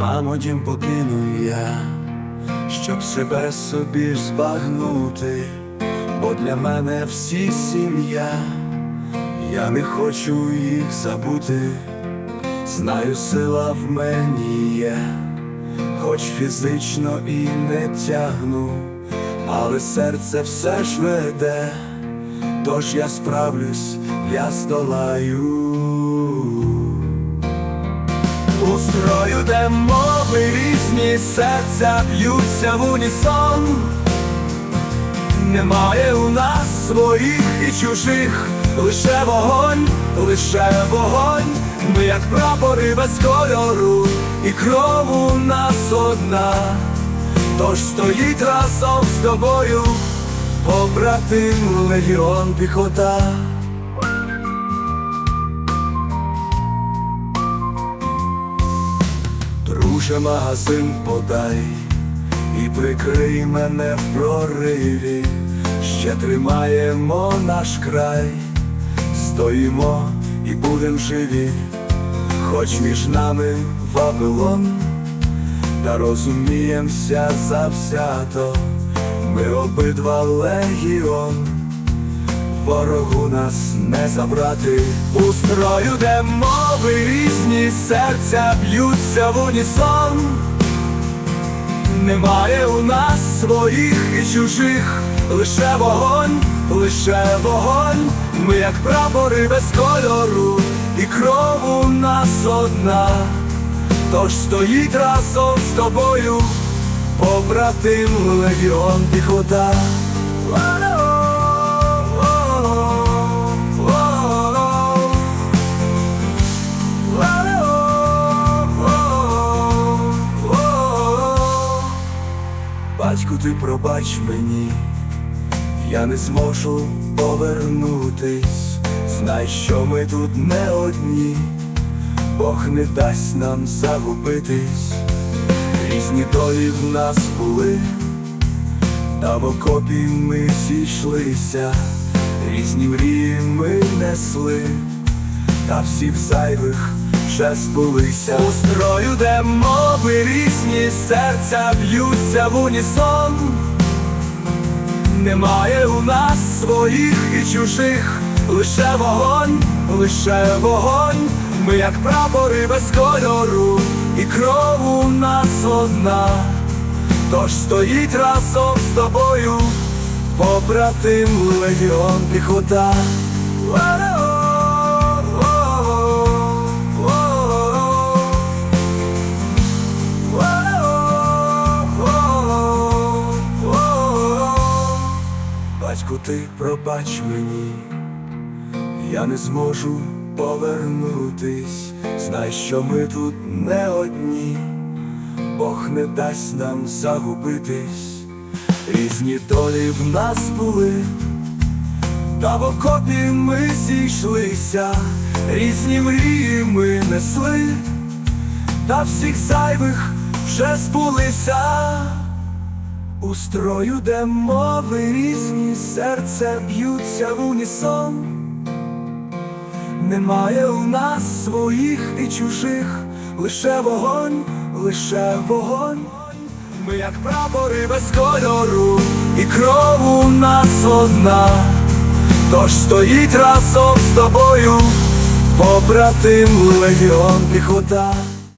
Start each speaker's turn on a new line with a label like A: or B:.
A: Мамо, дім покину я, щоб себе собі збагнути, бо для мене всі сім'я, я не хочу їх забути, знаю, сила в мені є, хоч фізично і не тягну, але серце все ж веде, тож я справлюсь, я здолаю. Де мови різні серця б'ються в унісон. Немає у нас своїх і чужих, лише вогонь, лише вогонь. Ми як прапори без кольору, і кров у нас одна. Тож стоїть разом з тобою, побратим легіон піхота. Друже, магазин подай і прикрий мене в прориві, ще тримаємо наш край, стоїмо і будем живі, хоч між нами Вавилон, та розуміємося завзято, ми обидва легіон. Ворогу нас не забрати у строю, де мови різні серця б'ються в унісон. Немає у нас своїх і чужих, лише вогонь, лише вогонь. Ми як прапори без кольору, і кров у нас одна. Тож стоїть разом з тобою, побратим легіон піхота. Батьку, ти пробач мені, я не зможу повернутись. Знай, що ми тут не одні, Бог не дасть нам загубитись. Різні долі в нас були, та в окопі ми зійшлися, різні мрії ми несли, та всіх зайвих вже збулися. У строю, де мови різні серця б'ються в унісон. Немає у нас своїх і чужих, лише вогонь, лише вогонь. Ми як прапори без кольору, і кров у нас одна. Тож стоїть разом з тобою, побратим легіон піхота. Батьку, ти пробач мені, я не зможу повернутись. Знай, що ми тут не одні, Бог не дасть нам загубитись. Різні долі в нас були, та в окопі ми зійшлися, різні мрії ми несли, та всіх зайвих вже збулися. У строю, де мови різні, серця б'ються в унісон. Немає у нас своїх і чужих, лише вогонь, лише вогонь. Ми як прапори без кольору, і кров у нас одна. Тож стоїть разом з тобою, побратим легіон піхота.